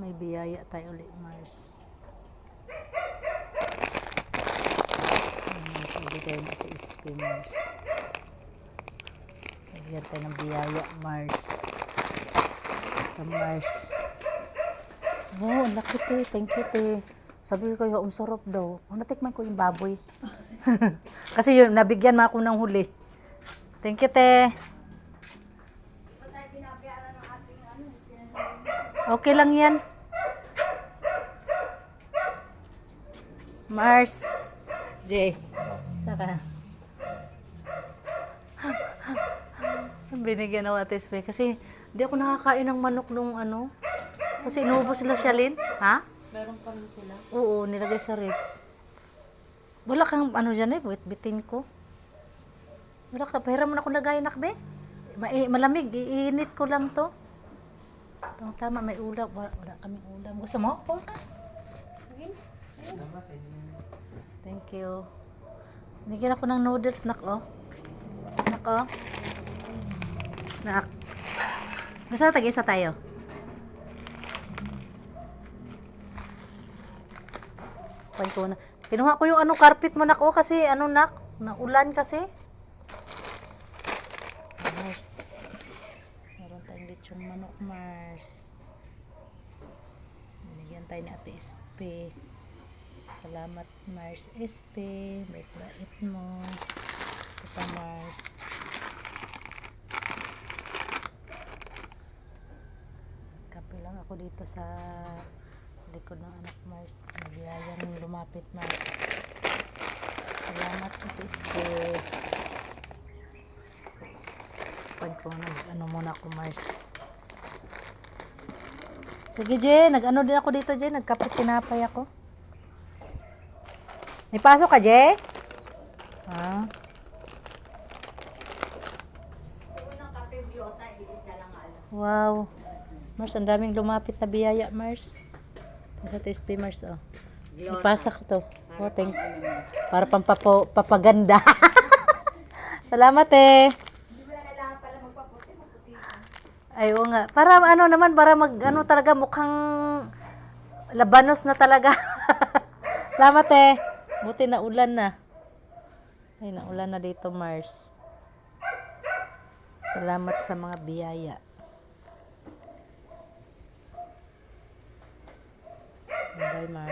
May biyaya tayo ulit, Mars. Mo ito SP, Mars. Bigyan tayo ng biyaya, Mars. Ito, Mars. Wow, laki, te. Thank you, te. Sabi ko, yung sarap daw. Oh, natikman ko yung baboy. Kasi yun, nabigyan mo ako ng huli. Thank you, te. Okay lang yan. Mars. J. Saka. Binigyan ako ate Sme. Kasi hindi ako nakakain ng manok nung ano. Kasi inuubos sila Shalin. Ha? Meron pa rin sila. Oo, nilagay sa rip. Wala kang ano dyan eh, bit-bitin ko. Wala ka, pahiram mo na ako lagay nakbe. Ma eh, malamig, iinit ko lang to. Tama, tama, may ulam. Wala, wala kaming ulam. Gusto mo? Oo ka. Thank you. Bigyan ako ng noodles, nak, oh. Nak, oh. Nak. Gusto na tag-isa tayo? Ko na. Kinuha ko yung ano carpet mo nak oh kasi ano nak, naulan kasi. Mars. Lechong manok Mars. Binigyan tayo ni Ate SP. Salamat Mars SP. Bait-bait mo. Ito Mars. Kape lang ako dito sa likod ng anak Mars. Nabiyayang lumapit Mars. Salamat Ate SP. Pag ko nag ano muna ako Mars. Sige Jen, nag-ano din ako dito Jen, nagkapit tinapay ako. May pasok ka Jen? Ha? Alam. Wow. Mars, ang daming lumapit na biyaya, Mars. Sa TSP, Mars, oh. Ipasa ko to. Oh, thank Para pang papo, papaganda. Salamat, eh. Hindi mo na kailangan pala magpaputi, magputi ka. Ay, oo nga. Para ano naman, para mag, ano talaga, mukhang labanos na talaga. Salamat, eh. Buti na ulan na. Ay, naulan na dito, Mars. Salamat sa mga biyaya. Bye, Mars.